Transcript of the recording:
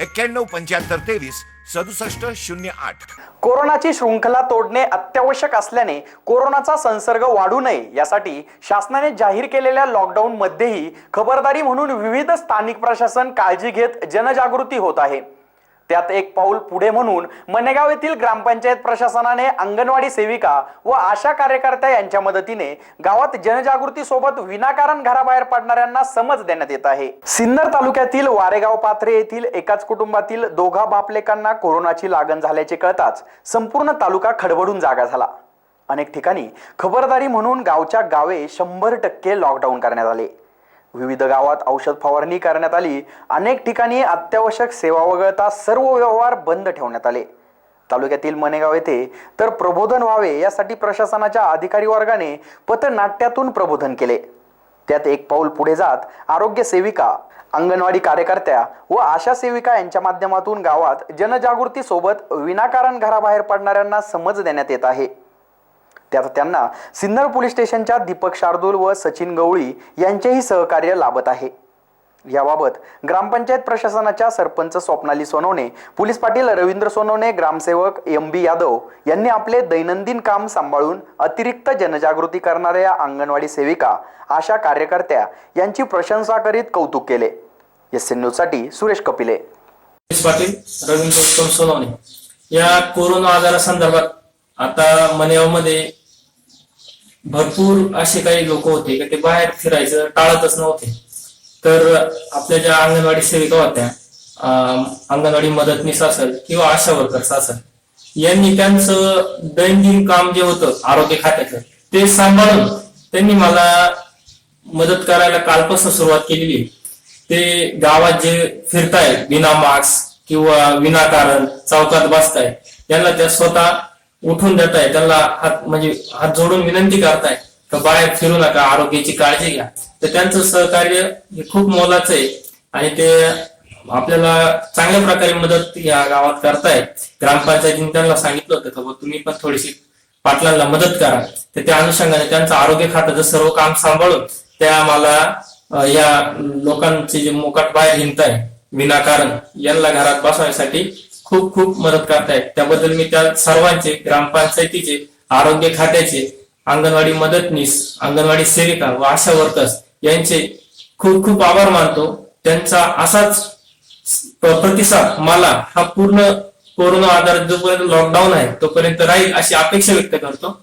एक्क्याण्णव पंच्याहत्तर तेवीस सदुसष्ट शून्य आठ. कोरोनाची शृंखला तोडणे अत्यावश्यक असल्याने कोरोनाचा संसर्ग वाढू नये यासाठी शासनाने जाहीर केलेल्या लॉकडाऊन मध्येही खबरदारी म्हणून विविध स्थानिक प्रशासन काळजी घेत जनजागृती होत आहे. त्यात एक पाऊल पुढे म्हणून मनेगाव येथील ग्रामपंचायत प्रशासनाने अंगणवाडी सेविका व आशा कार्यकर्त्या यांच्या मदतीने गावात जनजागृती सोबत विनाकारण घराबाहेर पडणाऱ्यांना समज देण्यात येत आहे. सिन्नर तालुक्यातील वारेगाव पाथरे येथील एकाच कुटुंबातील दोघा बापलेकांना कोरोनाची लागण झाल्याचे कळताच संपूर्ण तालुका खडबडून जागा झाला. अनेक ठिकाणी खबरदारी म्हणून गावच्या गावे शंभर टक्के लॉकडाऊन करण्यात आले. विविध गावात औषध फवारणी करण्यात आली. अनेक ठिकाणी अत्यावश्यक सेवा वगळता सर्व व्यवहार बंद ठेवण्यात आले. तालुक्यातील मनेगाव येथे तर प्रबोधन व्हावे यासाठी प्रशासनाच्या अधिकारी वर्गाने पथनाट्यातून प्रबोधन केले. त्यात एक पाऊल पुढे जात आरोग्य सेविका अंगणवाडी कार्यकर्त्या व आशा सेविका यांच्या माध्यमातून गावात जनजागृती सोबत विनाकारण घराबाहेर पडणाऱ्यांना समज देण्यात येत आहे. त्यात त्यांना सिन्नर पोलीस स्टेशनच्या दीपक शार्दूल व सचिन गवळी यांचेही सहकार्य लाभत आहे. याबाबत ग्रामपंचायत प्रशासनाच्या सरपंच स्वप्नाली सोनवणे पोलीस पाटील रवींद्र सोनवणे ग्रामसेवक एम बी यादव यांनी आपले दैनंदिन काम सांभाळून अतिरिक्त जनजागृती करणाऱ्या अंगणवाडी सेविका आशा कार्यकर्त्या यांची प्रशंसा करीत कौतुक केले. एस एन न्यूजसाठी सुरेश कपिले. पोलीस पाटील रवींद्र सोनवणे. या कोरोना आजारासंदर्भात आता मनेगावमध्ये भरपूर असे काही लोक होते की ते बाहेर फिरायचं टाळतच नव्हते तर आपल्या ज्या अंगणवाडी सेविका होत्या अंगणवाडी मदतनीस असेल किंवा आशा वर्कर्स असेल यांनी त्यांचं दैनंदिन काम जे होतं आरोग्य खात्याचं ते सांभाळून त्यांनी मला मदत करायला कालपासून सुरुवात केलेली आहे. ते गावात जे फिरतायत विना मास्क किंवा विनाकारण चौकात बसताय यांना त्या स्वतः उठून देत आहे त्यांना हात म्हणजे हात जोडून विनंती करताय का बाहेर फिरू नका आरोग्याची काळजी घ्या. तर त्यांचं सहकार्य हे खूप मोलाचं आहे आणि ते आपल्याला चांगल्या प्रकारे मदत या गावात करतायत. ग्रामपंचायतीने त्यांना सांगितलं होतं का तुम्ही पण थोडीशी पाटलांना मदत करा. तर त्या अनुषंगाने त्यांचं आरोग्य खात्याचं सर्व काम सांभाळून त्या आम्हाला या लोकांचे जे मोकाट बाहेर हिंडताय विनाकारण यांना घरात बसवण्यासाठी खूप खूप मदत करतायत त्याबद्दल मी त्या सर्वांचे ग्रामपंचायतीचे आरोग्य खात्याचे अंगणवाडी मदतनीस अंगणवाडी सेविका व आशा वर्कर्स यांचे खूप खूप आभार मानतो. त्यांचा असाच प्रतिसाद मला हा पूर्ण कोरोना आधार जोपर्यंत लॉकडाऊन आहे तोपर्यंत राहील अशी अपेक्षा व्यक्त करतो.